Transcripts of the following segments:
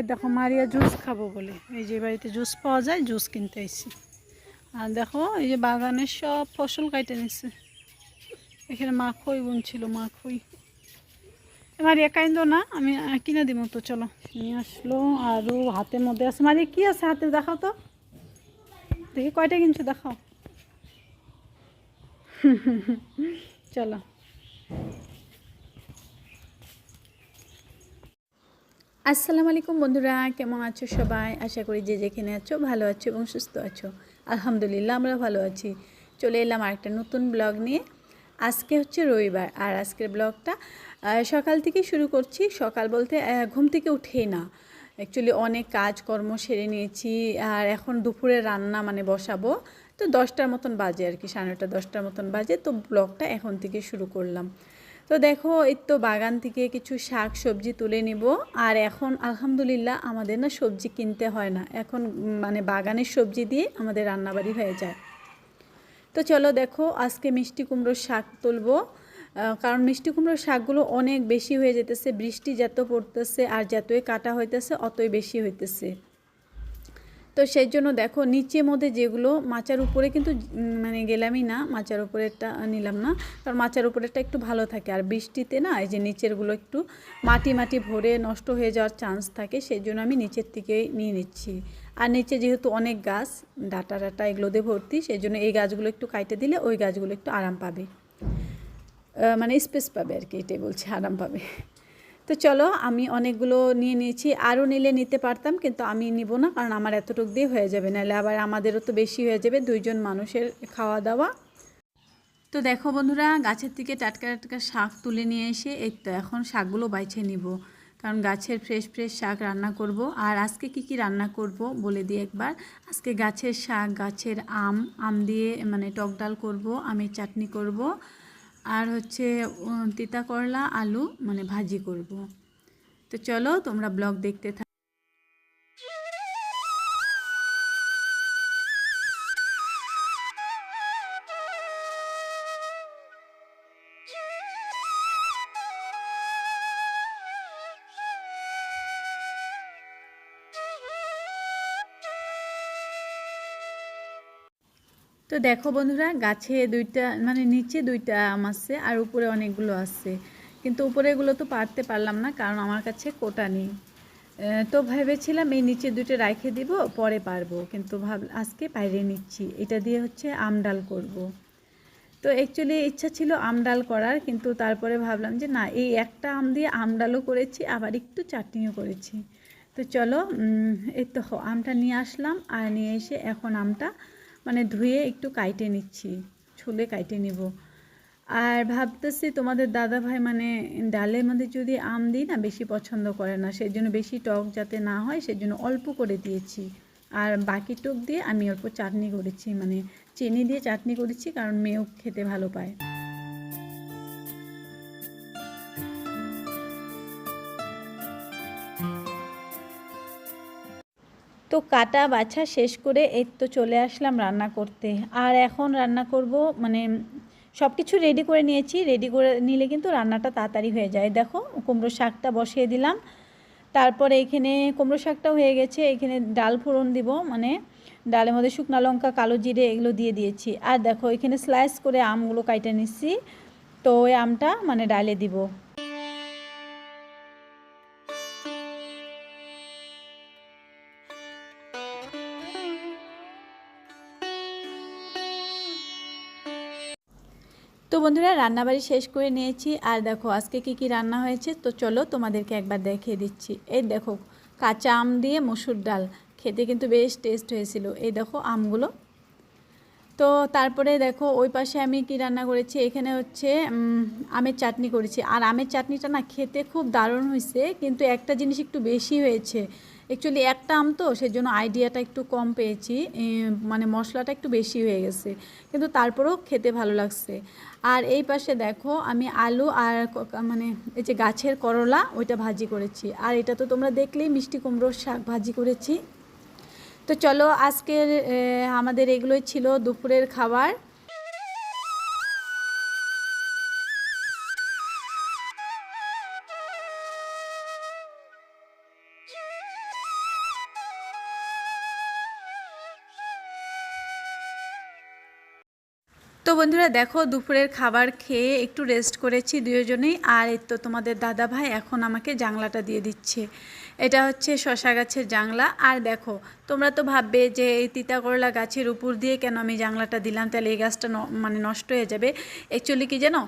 এই দেখো মারিয়া জুস খাব বলে। এই যে বাড়িতে জুস পাওয়া যায়, জুস কিনতে এসেছি আর দেখো, এই যে বাগানের সব ফসল কাটে নিচ্ছে এখানে মাখই বুনছিল মাখই মারিয়া কাইন্দ না, আমি কিনে দিব তো, চলো। নিয়ে আসলো আরও হাতের মধ্যে আছে। মারিয়া, কি আছে হাতে, দেখাও তো। দেখি কয়টা কিনছো, দেখাও। চলো। আসসালামু আলাইকুম বন্ধুরা, কেমন আছো সবাই? আশা করি যে যেখানে আছো ভালো আছো এবং সুস্থ আছো। আলহামদুলিল্লাহ আমরা ভালো আছি। চলে এলাম আরেকটা নতুন ব্লগ নিয়ে। আজকে হচ্ছে রবিবার, আর আজকের ব্লগটা সকাল থেকে শুরু করছি। সকাল বলতে ঘুম থেকে উঠেই না। অ্যাকচুয়ালি অনেক কাজকর্ম সেরে নিয়েছি, আর এখন দুপুরে রান্না মানে বসাবো। তো দশটার মতন বাজে আর কি, সাড়ে নটা দশটার মতন বাজে। তো ব্লগটা এখন থেকে শুরু করলাম। তো দেখো, এই তো বাগান থেকে কিছু শাক, সবজি তুলে নিব। আর এখন আলহামদুলিল্লাহ আমাদের না সবজি কিনতে হয় না। এখন মানে বাগানের সবজি দিয়ে আমাদের রান্নাবাড়ি হয়ে যায়। তো চলো দেখো, আজকে মিষ্টি কুমড়োর শাক তুলবো। কারণ মিষ্টি কুমড়োর শাকগুলো অনেক বেশি হয়ে যেতেছে, বৃষ্টি যত পড়তেছে আর যতই কাটা হইতেছে, অতই বেশি হইতেছে। তো সেই জন্য দেখো নিচে মধ্যে যেগুলো মাচার উপরে কিন্তু মানে গেলামই না, মাচার উপরেরটা নিলাম না, কারণ মাচার উপরেরটা একটু ভালো থাকে। আর বৃষ্টিতে না, এই যে নিচেরগুলো একটু মাটি মাটি ভরে নষ্ট হয়ে যাওয়ার চান্স থাকে সেই জন্য আমি নিচের থেকেই নিয়ে নিচ্ছি। আর নিচে যেহেতু অনেক গাছ, ডাটা ডাটা এগুলোতে ভর্তি সেই জন্য এই গাছগুলো একটু কাটে দিলে ওই গাছগুলো একটু আরাম পাবে। মানে স্পেস পাবে আর কি, এটাই বলছি, আরাম পাবে। তো চলো আমি অনেকগুলো নিয়ে নিয়েছি, আরও নিলে নিতে পারতাম, কিন্তু আমি নিব না, কারণ আমার এতটুক দিয়ে হয়ে যাবে। নাহলে আবার আমাদেরও তো বেশি হয়ে যাবে, দুইজন মানুষের খাওয়া দাওয়া। তো দেখো বন্ধুরা, গাছের থেকে টাটকা টাটকা শাক তুলে নিয়ে এসে, এই তো এখন শাকগুলো বাইছে নিব, কারণ গাছের ফ্রেশ ফ্রেশ শাক রান্না করব। আর আজকে কি কি রান্না করব বলে দিই একবার। আজকে গাছের শাক, গাছের আম আম দিয়ে মানে টক ডাল করব, আমের চাটনি করব আর হচ্ছে তিতা করলা আলু মানে ভাজি করব। তো চলো তোমরা ব্লগ দেখতে থাকো। তো দেখো বন্ধুরা, গাছে দুইটা মানে নিচে দুইটা আম আছে আর উপরে অনেকগুলো আছে। কিন্তু উপরেগুলো তো পারতে পারলাম না, কারণ আমার কাছে কোটা নেই। তো ভেবেছিলাম এই নিচে দুটো রাখে দিব, পরে পারব। কিন্তু ভাব, আজকে বাইরে নিচ্ছি। এটা দিয়ে হচ্ছে আম ডাল করব। তো অ্যাকচুয়ালি ইচ্ছা ছিল আম ডাল করার, কিন্তু তারপরে ভাবলাম যে না, এই একটা আম দিয়ে আম ডালও করেছি, আবার একটু চাটনিও করেছি। তো চলো এই তো আমটা নিয়ে আসলাম, আর নিয়ে এসে এখন আমটা মানে ধুয়ে একটু কাইটে নিচ্ছি, ছোলে কাইটে নিব। আর ভাবতেছি তোমাদের দাদা ভাই মানে ডালের মধ্যে যদি আম দিই না বেশি পছন্দ করে না সেই জন্য বেশি টক যাতে না হয় সেই জন্য অল্প করে দিয়েছি। আর বাকি টক দিয়ে আমি অল্প চাটনি করেছি মানে চিনি দিয়ে চাটনি করেছি কারণ মেয়েও খেতে ভালো পায়। কাটা বাছা শেষ করে এই তো চলে আসলাম রান্না করতে। আর এখন রান্না করব মানে সব কিছু রেডি করে নিয়েছি। রেডি করে নিলে কিন্তু রান্নাটা তাড়াতাড়ি হয়ে যায়। দেখো, কুমড়ো শাকটা বসিয়ে দিলাম। তারপরে এখানে কুমড়ো শাকটাও হয়ে গেছে। এখানে ডাল ফোড়ন দিব মানে ডালের মধ্যে শুকনো লঙ্কা, কালো জিরে এগুলো দিয়ে দিয়েছি। আর দেখো, এখানে স্লাইস করে আমগুলো কাইটে নিচ্ছি। তো ওই আমটা মানে ডালে দিব। তো বন্ধুরা, রান্নাবাড়ি শেষ করে নিয়েছি। আর দেখো, আজকে কি কি রান্না হয়েছে? তো চলো তোমাদেরকে একবার দেখিয়ে দিচ্ছি। এই দেখো, কাঁচা আম দিয়ে মসুর ডাল। খেতে কিন্তু বেশ টেস্ট হয়েছিল। এই দেখো, আমগুলো তো তারপরে দেখো ওই পাশে আমি কি রান্না করেছি? এখানে হচ্ছে আমের চাটনি করেছি। আর আমের চাটনিটা না খেতে খুব দারুণ হয়েছে, কিন্তু একটা জিনিস একটু বেশি হয়েছে। অ্যাকচুয়ালি একটা আম তো, সেজন্য আইডিয়াটা একটু কম পেয়েছি। মানে মশলাটা একটু বেশি হয়ে গেছে, কিন্তু তারপরেও খেতে ভালো লাগছে। আর এই পাশে দেখো, আমি আলু আর মানে এই যে গাছের করলা, ওইটা ভাজি করেছি। আর এটা তো তোমরা দেখলেই মিষ্টি কুমড়োর শাক ভাজি করেছি। তো চলো আজকের আমাদের এগুলোই ছিল দুপুরের খাবার। তো বন্ধুরা দেখো, দুপুরের খাবার খেয়ে একটু রেস্ট করেছি দুজনেই আর এই তো তোমাদের দাদা ভাই এখন আমাকে জাংলাটা দিয়ে দিচ্ছে। এটা হচ্ছে শশা গাছের জাংলা আর দেখো, তোমরা তো ভাববে যে এই তিতা করলা গাছের উপর দিয়ে কেন আমি জাংলাটা দিলাম? তাহলে এই গাছটা মানে নষ্ট হয়ে যাবে। অ্যাকচুয়ালি কি জানো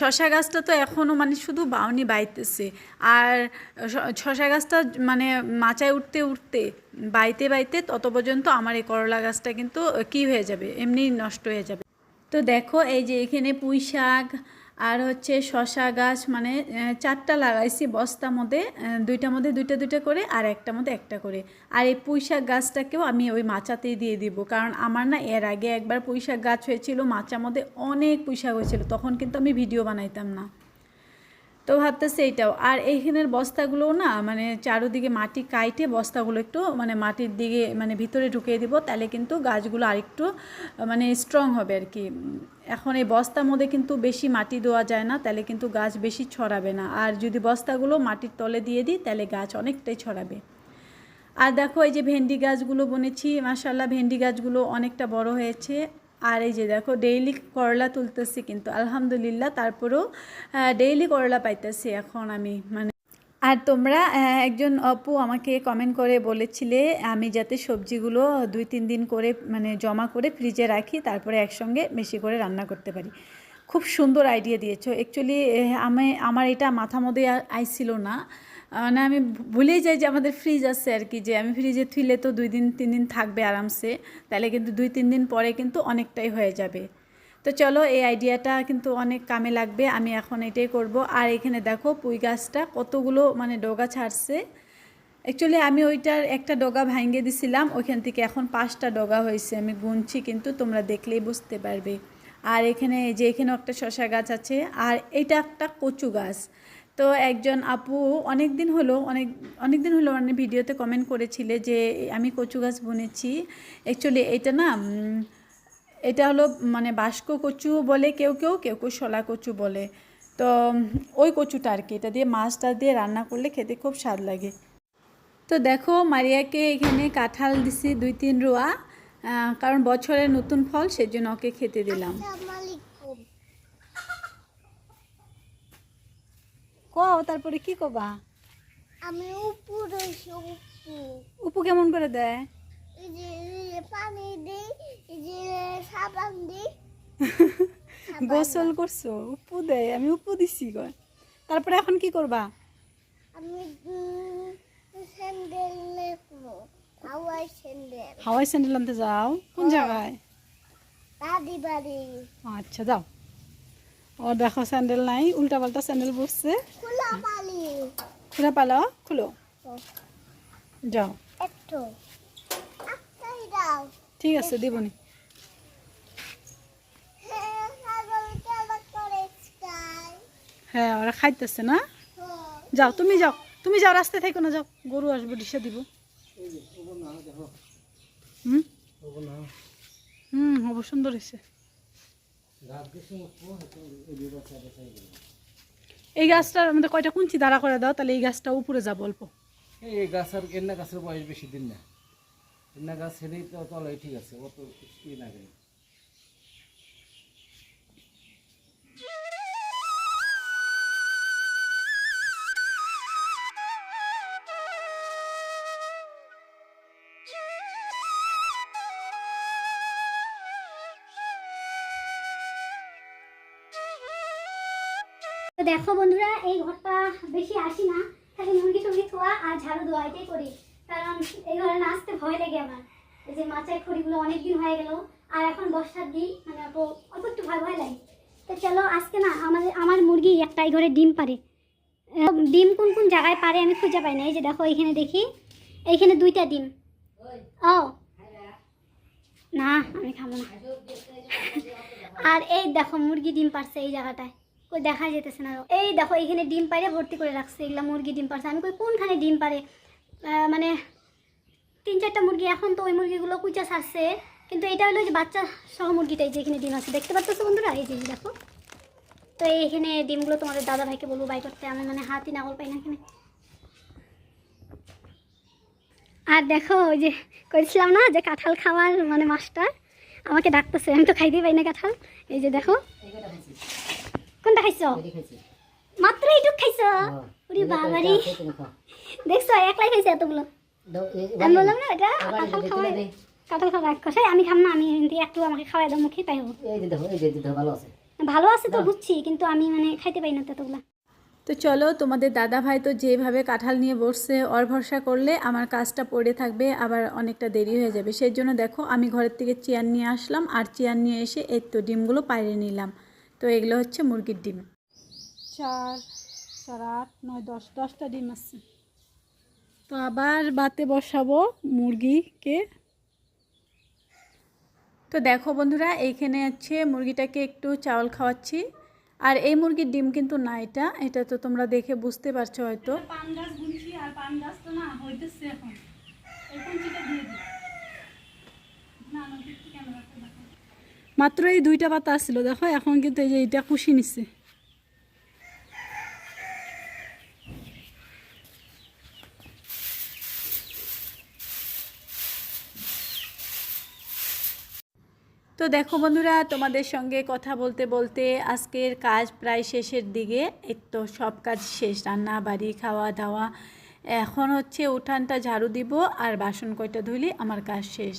শশা গাছটা তো এখনও মানে শুধু বাউনি বাইতেছে। আর শশা গাছটা মানে মাচায় উঠতে উঠতে, বাইতে বাইতে তত পর্যন্ত আমার এই করলা গাছটা কিন্তু কি হয়ে যাবে? এমনি নষ্ট হয়ে যাবে। তো দেখো এই যে এখানে পুঁই শাক আর হচ্ছে শশা গাছ মানে চারটা লাগাইছি বস্তা মধ্যে দুইটা মধ্যে দুইটা দুইটা করে আর একটা মধ্যে একটা করে। আর এই পুঁই শাক গাছটাকেও আমি ওই মাচাতেই দিয়ে দিব, কারণ আমার না এর আগে একবার পুঁই শাক গাছ হয়েছিল, মাচার মধ্যে অনেক পুঁই শাক হয়েছিল, তখন কিন্তু আমি ভিডিও বানাইতাম না। তো ভাবতেছে এইটাও আর এইখানের বস্তাগুলোও না মানে চারোদিকে মাটি কাইটে বস্তাগুলো একটু মানে মাটির দিকে মানে ভিতরে ঢুকিয়ে দিব, তাহলে কিন্তু গাছগুলো আরেকটু মানে স্ট্রং হবে আর কি। এখন এই বস্তার মধ্যে কিন্তু বেশি মাটি দেওয়া যায় না, তাহলে কিন্তু গাছ বেশি ছড়াবে না। আর যদি বস্তাগুলো মাটির তলে দিয়ে দিই, তাহলে গাছ অনেকটাই ছড়াবে। আর দেখো এই যে ভেন্ডি গাছগুলো বনেছি মাসাল্লাহ ভেন্ডি গাছগুলো অনেকটা বড় হয়েছে। আর এই যে দেখো ডেইলি করলা তুলতেছি কিন্তু, আলহামদুলিল্লাহ, তারপরেও ডেইলি করলা পাইতেছি এখন আমি মানে। আর তোমরা একজন অপু আমাকে কমেন্ট করে বলেছিলে, আমি যাতে সবজিগুলো দুই, তিন দিন করে মানে জমা করে ফ্রিজে রাখি, তারপরে একসঙ্গে বেশি করে রান্না করতে পারি। খুব সুন্দর আইডিয়া দিয়েছ। অ্যাকচুয়ালি আমি, আমার এটা মাথা মধ্যে আইছিল না। মানে আমি ভুলেই যাই যে আমাদের ফ্রিজ আছে আর কি, যে আমি ফ্রিজে থুইলে তো দুই দিন, তিন দিন থাকবে আরামসে, তাহলে কিন্তু দুই, তিন দিন পরে কিন্তু অনেকটাই হয়ে যাবে। তো চলো, এই আইডিয়াটা কিন্তু অনেক কামে লাগবে, আমি এখন এটাই করব। আর এখানে দেখো, পুঁই গাছটা কতগুলো মানে ডগা ছাড়ছে। অ্যাকচুয়ালি আমি ওইটার একটা ডগা ভাঙিয়ে দিছিলাম, ওইখান থেকে এখন পাঁচটা ডগা হয়েছে, আমি গুনছি কিন্তু তোমরা দেখলেই বুঝতে পারবে। আর এখানে যে, এখানেও একটা শশা গাছ আছে, আর এটা একটা কচু গাছ। তো একজন আপু অনেক দিন হলো, অনেক অনেক দিন হলো মানে ভিডিওতে কমেন্ট করেছিলে যে আমি কচু গাছ বুনেছি। অ্যাকচুয়ালি এটা না এটা হলো মানে বাস্ক কচু বলে কেউ কেউ কেউ কেউ শলা কচু বলে। তো ওই কচুটা আর কি, এটা দিয়ে মাছটা দিয়ে রান্না করলে খেতে খুব স্বাদ লাগে। তো দেখো মারিয়াকে এখানে কাঁঠাল দিছি দুই, তিন রোয়া কারণ বছরের নতুন ফল, সেজন্য ওকে খেতে দিলাম। কও তারপরে কি কবা? আমি উপর রয়েছি উপু। উপু কেমন করে দেয়? এই যে পানি দিই এই যে সাবান দিই। গোসল করছ উপু দেয় আমি উপু দিছি গো তারপরে এখন কি করবা? আমি স্যান্ডেল নেব হাওয়াই স্যান্ডেল। হাওয়াই স্যান্ডেল আনতে যাও কোন জায়গায়? দাদি বাড়ি। আচ্ছা যাও। ও দেখো স্যান্ডেল নাই উল্টা পাল্টা স্যান্ডেল বসছে। খোলা পালি খুলে। যাও। একটু। একটাই দাও। ঠিক আছে দিবনি। হ্যাঁ হ্যাঁ ওরা খাইতেছে না। যাও তুমি যাও। তুমি যাও রাস্তায় থেকো না যাও। গরু আসবে ডিসে দিব। হুম? হুম হব সুন্দর হয়েছে। এই গাছটার আমাদের কয়টা কুঞ্চি? দাঁড়া করে দাও, তাহলে এই গাছটা উপরে যাব বলব এই গাছ আর এন্না গাছের বয়স বেশি দিন না। এন্না গাছ ছেড়েই তো তলায় ঠিক আছে, অত না লাগে তো দেখো বন্ধুরা, এই ঘরটা বেশি আসি না। খালি মুরগি টুরগি খোয়া আর ঝাড়ু দেওয়া, এটাই করি। কারণ এই ঘরে না আসতে ভয় লাগে আমার। এই যে মাচায় খড়িগুলো অনেক দিন হয়ে গেল, আর এখন বর্ষার দিন মানে অল্প একটু ভয় ভয় লাগে। তো চলো, আজকে না আমাদের আমার মুরগি একটা এই ঘরে ডিম পারে ডিম কোন কোন জায়গায় পারে আমি খুঁজে পাই না। এই যে দেখো এখানে দেখি। এইখানে দুইটা ডিম। ও। না, আমি খাব না। আর এই দেখো, মুরগি ডিম পারছে এই জায়গাটায়। কই দেখা যেতেছে না। এই দেখো, এইখানে ডিম পারে ভর্তি করে রাখছে, এগুলা মুরগি ডিম পারছে আমি কই, কোনখানে ডিম পারে মানে তিন চারটা মুরগি, এখন তো ওই মুরগিগুলো কুচা ছাড়ছে। কিন্তু এটা হলো যে বাচ্চা সহ মুরগিটাই যে যেখানে ডিম আছে। দেখতে পাচ্ছ বন্ধুরা? এই যে দেখো। তো এইখানে ডিমগুলো তোমাদের দাদা ভাইকে বলব, বাই করতে। আমি মানে হাতই নাগল পাই না এখানে। আর দেখো, ওই যে করেছিলাম না যে কাঁঠাল খাওয়ার মানে মাস্টার? আমাকে ডাকতেছে, আমি তো খাইতেই পাই না কাঁঠাল। এই যে দেখো। কোনটা খাইছো মাত্র এইটুক খাইছো ওরে বাবারি দেখছ একলাই খাইছে এতগুলো আমি বললাম না এটা কাঁঠাল খাওয়াই কাঁঠাল খাওয়া এক কষাই আমি খাম না আমি একটু আমাকে খাওয়াই দাও মুখে তাই হোক ভালো আছে ভালো আছে তো বুঝছি কিন্তু আমি মানে খাইতে পাই না এতগুলো তো চলো তোমাদের দাদা ভাই তো যেভাবে কাঁঠাল নিয়ে বসছে অর ভরসা করলে আমার কাজটা পড়ে থাকবে আবার অনেকটা দেরি হয়ে যাবে। সেই জন্য দেখো আমি ঘরের থেকে চেয়ার নিয়ে আসলাম আর চেয়ার নিয়ে এসে এই তো ডিমগুলো পাইরে নিলাম। তো এগুলো হচ্ছে মুরগির ডিম। চার চার আট নয় দশ দশটা ডিম আছে। তো আবার বাতে বসাবো মুরগিকে। তো দেখো বন্ধুরা এইখানে আছে মুরগিটাকে একটু চাউল খাওয়াচ্ছি। আর এই মুরগির ডিম কিন্তু না এটা এটা তো তোমরা দেখে বুঝতে পারছ হয়তো। পান গাছ গুনছি আর পান গাছ তো না এখন এখন যেটা দিয়ে দিই মাত্র এই দুইটা পাতা আসছিল দেখো, এখন কিন্তু এই যে এটা খুশি নিচ্ছে তো দেখো বন্ধুরা, তোমাদের সঙ্গে কথা বলতে বলতে আজকের কাজ প্রায় শেষের দিকে। তো সব কাজ শেষ, রান্না, বাড়ি, খাওয়া দাওয়া। এখন হচ্ছে উঠানটা ঝাড়ু দিব আর বাসন কয়টা ধুলি আমার কাজ শেষ।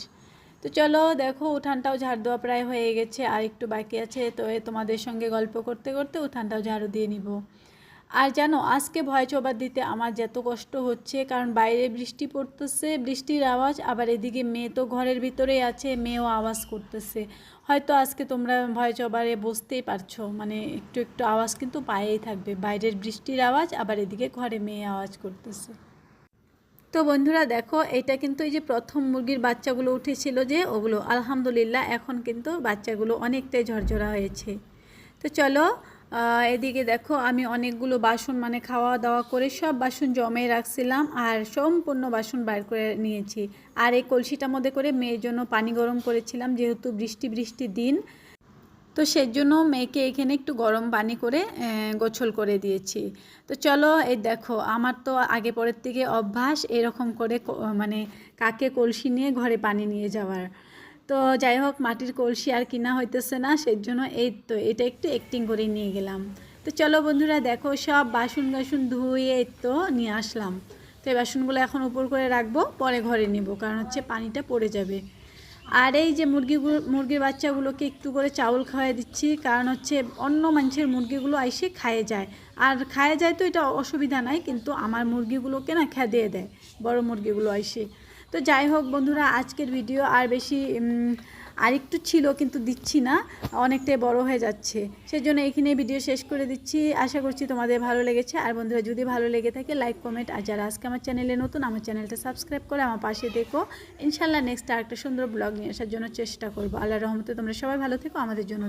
তো চলো দেখো, উঠানটাও ঝাড় দেওয়া প্রায় হয়ে গেছে, আর একটু বাকি আছে, তো তোমাদের সঙ্গে গল্প করতে করতে উঠানটাও ঝাড়ু দিয়ে নিব। আর জানো, আজকে ভয় চোবার দিতে আমার যত কষ্ট হচ্ছে, কারণ বাইরে বৃষ্টি পড়তেছে, বৃষ্টির আওয়াজ, আবার এদিকে মেয়ে তো ঘরের ভিতরেই আছে, মেয়েও আওয়াজ করতেছে। হয়তো আজকে তোমরা ভয় চবারে বসতেই পারছ মানে একটু একটু আওয়াজ কিন্তু পায়েই থাকবে, বাইরের বৃষ্টির আওয়াজ, আবার এদিকে ঘরে মেয়ে আওয়াজ করতেছে। তো বন্ধুরা দেখো, এটা কিন্তু এই যে প্রথম মুরগির বাচ্চাগুলো উঠেছিল যে, ওগুলো আলহামদুলিল্লাহ এখন কিন্তু বাচ্চাগুলো অনেকটাই ঝরঝরা হয়েছে। তো চলো এদিকে দেখো, আমি অনেকগুলো বাসন মানে খাওয়া দাওয়া করে সব বাসন জমে রাখছিলাম আর সম্পূর্ণ বাসন বার করে নিয়েছি। আর এই কলসিটার মধ্যে করে মেয়ের জন্য পানি গরম করেছিলাম, যেহেতু বৃষ্টি বৃষ্টি দিন তো সেই জন্য মেয়েকে এখানে একটু গরম পানি করে গোছল করে দিয়েছি। তো চলো, এই দেখো, আমার তো আগে পরের থেকে অভ্যাস এরকম করে মানে কাকে কলসি নিয়ে ঘরে পানি নিয়ে যাওয়ার। তো যাই হোক, মাটির কলসি আর কিনা হইতেছে না সেই জন্য এই তো, এটা একটু অ্যাক্টিং করে নিয়ে গেলাম। তো চলো বন্ধুরা, দেখো, সব বাসন বাসন ধুয়ে তো নিয়ে আসলাম। তো এই বাসনগুলো এখন উপর করে রাখব, পরে ঘরে নিব, কারণ হচ্ছে পানিটা পড়ে যাবে। আর এই যে মুরগিগুলো, মুরগির বাচ্চাগুলোকে একটু করে চাউল খাওয়াই দিচ্ছি, কারণ হচ্ছে অন্য মানুষের মুরগিগুলো আইসে খায়ে যায়। আর খায়ে যায় তো এটা অসুবিধা নাই, কিন্তু আমার মুরগিগুলোকে না খেয়ে দেয়, বড় মুরগিগুলো এসে তো যাই হোক বন্ধুরা, আজকের ভিডিও আর বেশি আর একটু ছিল কিন্তু দিচ্ছি না, অনেকটাই বড় হয়ে যাচ্ছে। সেই জন্য এখানে ভিডিও শেষ করে দিচ্ছি। আশা করছি তোমাদের ভালো লেগেছে। আর বন্ধুরা, যদি ভালো লেগে থাকে লাইক কমেন্ট আর যারা আজকে আমার চ্যানেলে নতুন, আমার চ্যানেলটা সাবস্ক্রাইব করে আমার পাশে দেখো। ইনশাল্লাহ নেক্সট আরেকটা সুন্দর ব্লগ নিয়ে আসার জন্য চেষ্টা করব। আল্লাহ রহমতে তোমরা সবাই ভালো থেকো, আমাদের জন্য